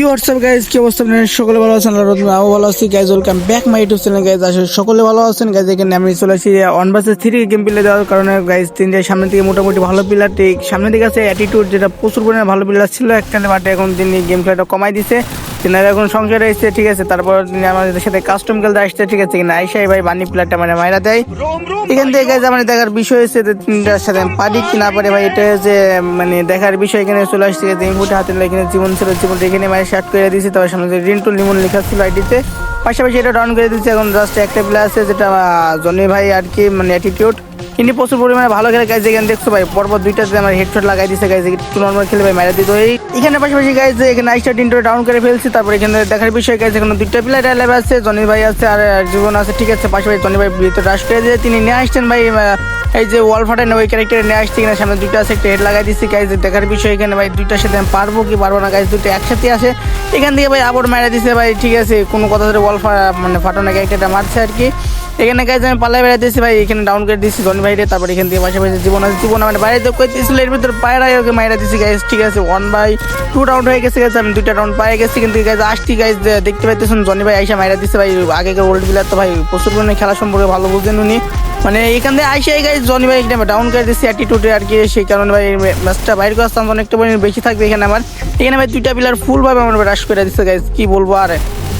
WhatsApp guys কি অবস্থা আপনার? সকলে ভালো আছেন? আমি ভালো আছি। Guys welcome back my YouTube channel guys আসলে সকলে ভালো আছেন? গাইজ এখানে আমি চলে আসি one versus three game play দেওয়ার কারণে। গাইজ তিনটে সামনে থেকে মোটামুটি ভালো প্লেয়ার ঠিক। সামনে দিকে আছে অ্যাটিটিউড যেটা প্রচুর পরিমাণে ভালো প্লেয়ার ছিল একখানে মাঠে এখন তিনি গেম খেলাটা কমাই দিছে। তেনারা এখন সংসারে এসছে ঠিক আছে, তারপর তিনি আমাদের সাথে কাস্টম খেলতে আসছে, ঠিক আছে কিনা? আইসাই ভাই বানি প্লেয়ারটা মানে মাইরা দেয়। এখান থেকে গাইজ আমার দেখার বিষয় হচ্ছে তিনটার সাথে পারি কি না পারে ভাই, এটা যে মানে দেখার বিষয় এখানে চলে আসছে, যে ইনপুটে হাতে এখানে জীবন ছিল জীবন এখানে মানে শার্ট করে দিয়েছি তার সামনে রিন্টু লিমন লেখা ছিল আইডিতে পাশাপাশি এটা ডাউন করে দিচ্ছে এখন জাস্ট একটা প্লেয়ার আছে, যেটা জনি ভাই আর কি মানে অ্যাটিটিউড কিন্তু প্রচুর পরিমাণে ভালো খেলে গাইজ এখানে দেখছ ভাই, পরপর দুইটাতে আমার হেডশট লাগাই দিছে গাইজ একটু নর্মাল খেলে ভাই, মারা দিত এই এখানে পাশাপাশি গাইজ এখানে আইসটা তিনটো ডাউন করে ফেলছি, তারপর এখানে দেখার বিষয় গাইজ এখানে দুইটা প্লেয়ার অ্যালেভ আছে, জনি ভাই আছে আর জীবন আছে, ঠিক আছে, পাশাপাশি জনি ভাই ভিতরে রাশ করে দিয়ে তিনি নিয়ে আসছেন ভাই এই যে ওয়াল ফাটান ওই ক্যারেক্টারে নিয়ে আসছে কিনা, সামনে দুইটা আছে, একটা হেড লাগাই দিচ্ছি গাইজ দেখার বিষয়, এখানে ভাই দুইটার সাথে আমি পারব কি পারব না গাইজ দুটো একসাথে আসে। এখান থেকে ভাই আবার মারা দিছে ভাই, ঠিক আছে, কোনো কথা ধরে ওয়াল মানে ফাটানো ক্যারেক্টারটা মারছে আর কি। এখানে গাইজ আমি পাল্লাই বেড়াতে দিয়েছি ভাই, এখানে ডাউন করে দিচ্ছি ধনী ভাইরে, তারপর এখান থেকে পাশাপাশি জীবন আছে। জীবন মানে বাইরে তো কইতেছিল এর ভিতরে পায়রাই ওকে মাইরা দিছি গাইজ ঠিক আছে ওয়ান বাই টু রাউন্ড হয়ে গেছে গেছে আমি দুইটা রাউন্ড পাই গেছি, কিন্তু গাইজ আসছি গাইজ দেখতে পাইতেছেন জনি ভাই আইসা মাইরা দিছে ভাই, আগেকার ওল্ড প্লেয়ার তো ভাই, প্রচুর পরিমাণে খেলা সম্পর্কে ভালো বুঝেন উনি। মানে এখান থেকে আইসা গাইজ জনি ভাই এখানে ডাউন করে দিচ্ছি অ্যাটিটিউডে আর কি, সেই কারণে ভাই ম্যাচটা বাইরে করে আসতাম অনেকটা পরিমাণে বেশি থাকবে এখানে আমার। এখানে ভাই দুইটা প্লেয়ার ফুলভাবে আমার রাশ করে দিচ্ছে গাইজ কি বলব আর।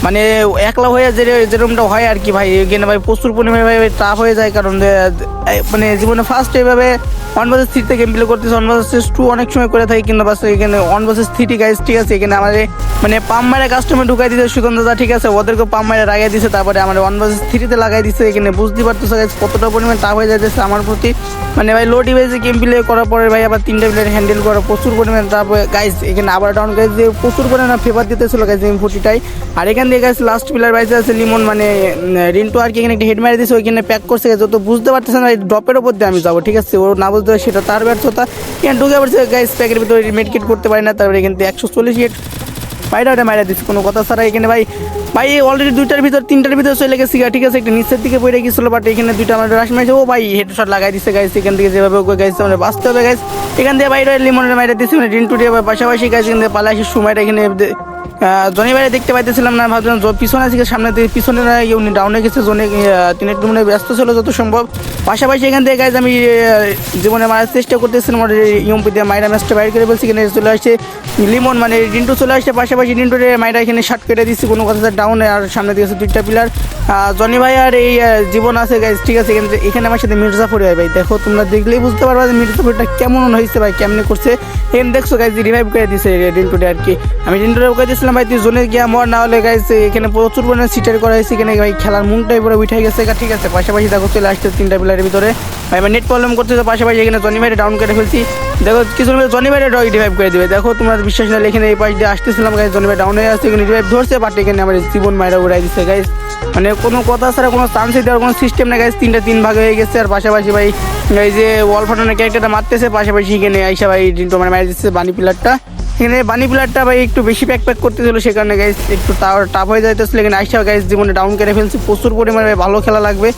মানে একলা হয়ে যে যেরকমটা হয় আর কি ভাই। এখানে ভাই প্রচুর পরিমাণে ভাই টাফ হয়ে যায় কারণ মানে জীবনে ফার্স্ট এইভাবে ওয়ান ভার্সেস থ্রিতে গেম প্লে করতেছে ওয়ান ভার্সেস টু অনেক সময় করে থাকি, কিন্তু বাস এখানে ওয়ান ভার্সেস থ্রি গাইজ ঠিক আছে, এখানে আমাদের মানে পাম মারে কাস্টমার ঢুকাই দিতে সুগন্ধ দা ঠিক আছে ওদেরকে পাম মারে লাগাই দিছে, তারপরে আমার ওয়ান ভার্সেস থ্রিতে লাগাই দিছে, এখানে বুঝতে পারতেছে guys কতটা পরিমাণ টাফ হয়ে যাইতেছে আমার প্রতি। মানে ভাই লো ডিভাইসে গেম প্লে করার পরে ভাই আবার তিনটা প্লেয়ার হ্যান্ডেল করা, প্রচুর পরিমাণ তারপরে গাইজ এখানে আবার ডাউন গাইজ দিয়ে প্রচুর পরিমাণে ফেভার দিতেছিল গাইজ এম ফোর্টিটাই আর এখান থেকে গাইজ লাস্ট প্লেয়ার বাইসে আছে লিমন মানে রিন্টু আর কি এখানে একটা হেড মেরে দিয়েছে ওইখানে প্যাক করছে যত বুঝতে পারতেছে না ড্রপের ওপর দিয়ে আমি যাব, ঠিক আছে? ও না পারে সেটা তার ব্যর্থতা। এখানে ঢুকে পড়ছে? গাইজ প্যাকের ভিতরে মেডকিট করতে পারি না তারপরে এখান থেকে একশো চল্লিশ হেড বাইরে ওটা মাইরা দিচ্ছে কোনো কথা ছাড়া এখানে ভাই। ভাই অলরেডি দুইটার ভিতর, তিনটার ভিতর চলে গেছি ঠিক আছে? একটা নিচের দিকে পড়ে গেছিল বাট এখানে দুইটা আমার রাশ মারছে। ও ভাই হেডশট লাগাই দিচ্ছে গাইছে এখান থেকে যেভাবে ওকে গাইছে মানে বাঁচতে হবে গাইছে এখান থেকে বাইরে লিমনের মাইরা দিচ্ছে মানে রিন্টু দিয়ে পাশাপাশি গাইছে এখান থেকে পালাইছে সময়টা এখানে জনি বাইরে দেখতে পাইতেছিলাম না, ভাবছিলাম পিছনে আছে, সামনে থেকে পিছনে উনি ডাউনে গেছে, জনে তিনি একটু মানে ব্যস্ত ছিল যত সম্ভব। পাশাপাশি এখান থেকে গাইজ আমি জীবনে মারার চেষ্টা করতেছিলাম আমার দিয়ে মাইরা ম্যাচটা বাইরে করে বলছি এখানে চলে আসছে লিমন মানে রিন্টু চলে আসছে, পাশাপাশি রিন্টুরে মাইরা এখানে শার্ট কেটে দিচ্ছি কোনো কথা ডাউনে আর সামনে দিকে আছে দুইটা পিলার জনি ভাই আর এই জীবন আছে গাইজ ঠিক আছে, এখানে এখানে আমার সাথে মির্জাফর হয় ভাই, দেখো, তোমরা দেখলেই বুঝতে পারবা যে মির্জাফরটা কেমন হয়েছে, ভাই, কেমনে করছে। এখানে দেখছ গাইজ রিভাইভ করে দিছে রিন্টুরে আর কি। আমি রিন্টুরে দিয়েছিলাম ভাই তুই জোনে গিয়া মর না হলে গাইজ এখানে প্রচুর পরিমাণে সিটার করা হয়েছে, এখানে ভাই খেলার মুনটাই পুরো উঠে গেছে। ঠিক আছে, পাশাপাশি দেখো চলে আসছে তিনটা পিলারের ভিতরে। ভাই, আমার নেট প্রবলেম করতেছে পাশাপাশি এখানে জনি ভাইরে ডাউন করে ফেলছি। দেখো, কিছু জনি ভাইরে রিভাইভ করে দিবে। দেখো, তোমার বিশ্বাস না এখানে এই পাশ দিয়ে আসতেছিলাম গাইজ জনি ভাই ডাউন হয়ে আসছে, এখানে রিভাইভ ধরছে বাট এখানে আমার জীবন মায়েরা উড়াই দিচ্ছে গাইজ মানে কোনো কথা ছাড়া, কোনো চান্সই দেওয়ার কোনো সিস্টেম নেই গাইজ তিনটা তিন ভাগ হয়ে গেছে, আর পাশাপাশি ভাই, এই যে ওয়াল ফাটানোর ক্যারেক্টারটা মারতেছে, পাশাপাশি এখানে আইসা ভাই তোমার মারা দিচ্ছে বানি পিলারটা এখানে বানি প্লেয়ারটা ভাই একটু বেশি প্যাক প্যাক করতেছিল, সে কারণে গাইজ একটু টাফ হয়ে যাইতেছিল। এখানে আইসা গাইজ জীবনে ডাউন করে ফেলছি, প্রচুর পরিমাণে ভালো খেলা লাগবে।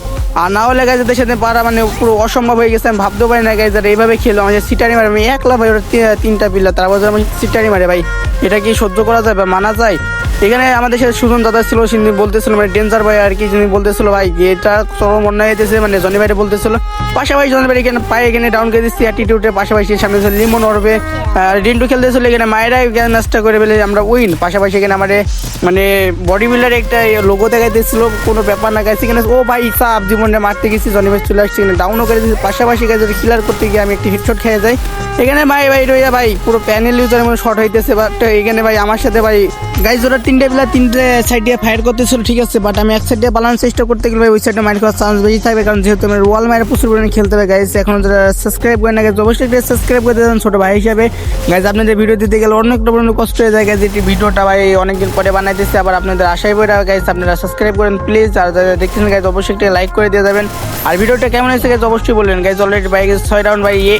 আর না হলে গাইজ এদের সাথে পারা মানে পুরো অসম্ভব হয়ে গেছে, আমি ভাবতেও পারি না গাইজ আর এইভাবে খেলো আমাদের সিটারি মারে আমি একলা ভাই ওরা তিনটা পিল্লা তারপর আমি সিটারি মারে ভাই, এটা কি সহ্য করা যায় বা মানা যায়? এখানে আমাদের সাথে সুজন দাদা ছিল তিনি বলতেছিল মানে ডেঞ্জার ভাই আর কি যিনি বলতেছিল, ভাই, এটা চরম অন্যায় হয়েছে মানে জনি ভাইরে বলতেছিল। পাশাপাশি জনি ভাই এখানে পায়ে এখানে ডাউন করে দিচ্ছি অ্যাটিটিউডের পাশাপাশি সামনে ছিল লিমন ওরবে রিন্টু খেলতেছিল এখানে মায়েরা ম্যাচটা করে ফেলে, আমরা উইন পাশাপাশি এখানে আমাদের মানে বডি বিল্ডার একটা লোগো দেখাইতেছিল, কোনো ব্যাপার না গেছে এখানে, ও ভাই সাপ জীবনে মারতে গেছি, জনি ভাই চলে আসছে, এখানে ডাউনও করে দিচ্ছি। পাশাপাশি গেছে ক্লিয়ার করতে গিয়ে আমি একটি হিটশট খেয়ে যাই। এখানে ভাই ভাই, রইয়া ভাই, পুরো প্যানেল ইউজার শর্ট হইতেছে বাট এখানে ভাই, আমার সাথে ভাই গাইজ ওরা তিনটে প্লেয়ার তিনটে সাইড দিয়ে ফায়ার করতেছিল, ঠিক আছে বাট আমি এক সাইড দিয়ে পালানোর চেষ্টা করতে গেলে ওই সাইডে মাইর খাওয়ার চান্স বেশি থাকবে, কারণ যেহেতু আমার ওয়াল মায়ের প্রচুর পরিমাণে খেলতে হবে গাইজ এখন যারা সাবস্ক্রাইব করে না গাইজ অবশ্যই একটা সাবস্ক্রাইব করে দেবেন ছোটো ভাই হিসাবে। গাইজ আপনাদের ভিডিও দিতে গেলে অনেকটা পরিমাণে কষ্ট হয়ে যায় গাইজ এটি ভিডিওটা ভাই অনেকদিন পরে বানাইতেছে, আবার আপনাদের আশাই পরে গাইজ আপনারা সাবস্ক্রাইব করেন প্লিজ আর যারা দেখতেছেন গাইজ অবশ্যই একটা লাইক করে দিয়ে যাবেন। আর ভিডিওটা কেমন হয়েছে গাইজ অবশ্যই বলবেন। গাইজ অলরেডি বাইক ছয় রাউন্ড ভাই, এ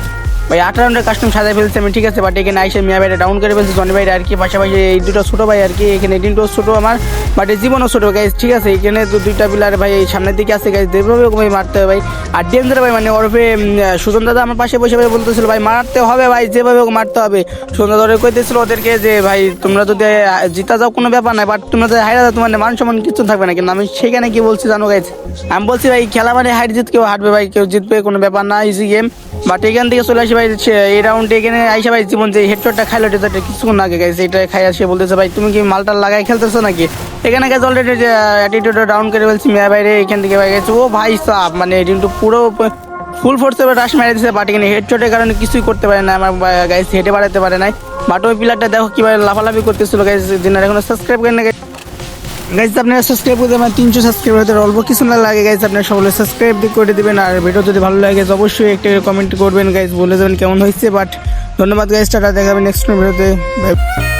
ভাই আট রাউন্ডের কাস্টম সাজাই ফেলছে, আমি ঠিক আছে বাট এখানে আইসে মিয়া ভাইটা ডাউন করে ফেলছে, জনি ভাইটা আর কি, পাশাপাশি এই দুটো ছোটো ভাই আর কি, এখানে তিনটো ছোটো আমার বাট এই জীবনও ছোটো গাইজ ঠিক আছে, এখানে তো দুইটা পিলার ভাই সামনের দিকে আছে গাইজ যেভাবে ভাই মারতে হবে, ভাই। আর ডেঞ্জার ভাই মানে ওরফে সুজন দাদা আমার পাশে বসে ভাই বলতেছিল, ভাই, মারতে হবে ভাই, যেভাবে মারতে হবে। সুজন দাদা ওরা কইতেছিল ওদেরকে যে, ভাই, তোমরা যদি জিতা যাও, কোনো ব্যাপার নাই বাট তোমরা যদি হাইরা যাও, তোমার মান সম্মান কিছু থাকবে না। কিন্তু আমি সেখানে কি বলছি জানো গাইজ আমি বলছি, ভাই, খেলা মানে হাইট জিত, কেউ হাঁটবে ভাই, কেউ জিতবে, কোনো ব্যাপার না ইজি গেম বাট এখান থেকে চলে আসি ভাই এই রাউন্ডে এখানে আইসা ভাই জীবন যে হেডশটটা খাইলো, এটা কিছুক্ষণ আগে গাইছে এটা খাই আসে বলতেছে, ভাই, তুমি কি মালটা লাগাই খেলতেছো নাকি এখানে গেছে অলরেডি যে ডাউন করে বলছি মেয়া বাইরে এখান থেকে ভাই গেছে ও ভাই সাপ মানে কিন্তু পুরো ফুল ফোর্সে রাশ মেরে দিছে বাট এখানে হেডশটের কারণে কিছুই করতে পারে না, আমার গাইস হেঁটে বাড়াতে পারে নাই বাট ওই প্লেয়ারটা দেখো কীভাবে লাফালাফি করতেছিল গাইস দিনের এখনও সাবস্ক্রাইব করেন না। গাইজ আপনারা সাবস্ক্রাইব করে দেবেন তিনশো সাবস্ক্রাইব হতে অল্প কিছু না লাগে গাইজ আপনারা সকলে সাবস্ক্রাইব করে দেবেন, আর ভিডিও যদি ভালো লাগে অবশ্যই একটা কমেন্ট করবেন গাইজ বলে দেবেন কেমন হয়েছে বাট ধন্যবাদ গাইজ টাটা দেখাবেন নেক্সট ভিডিওতে Bye.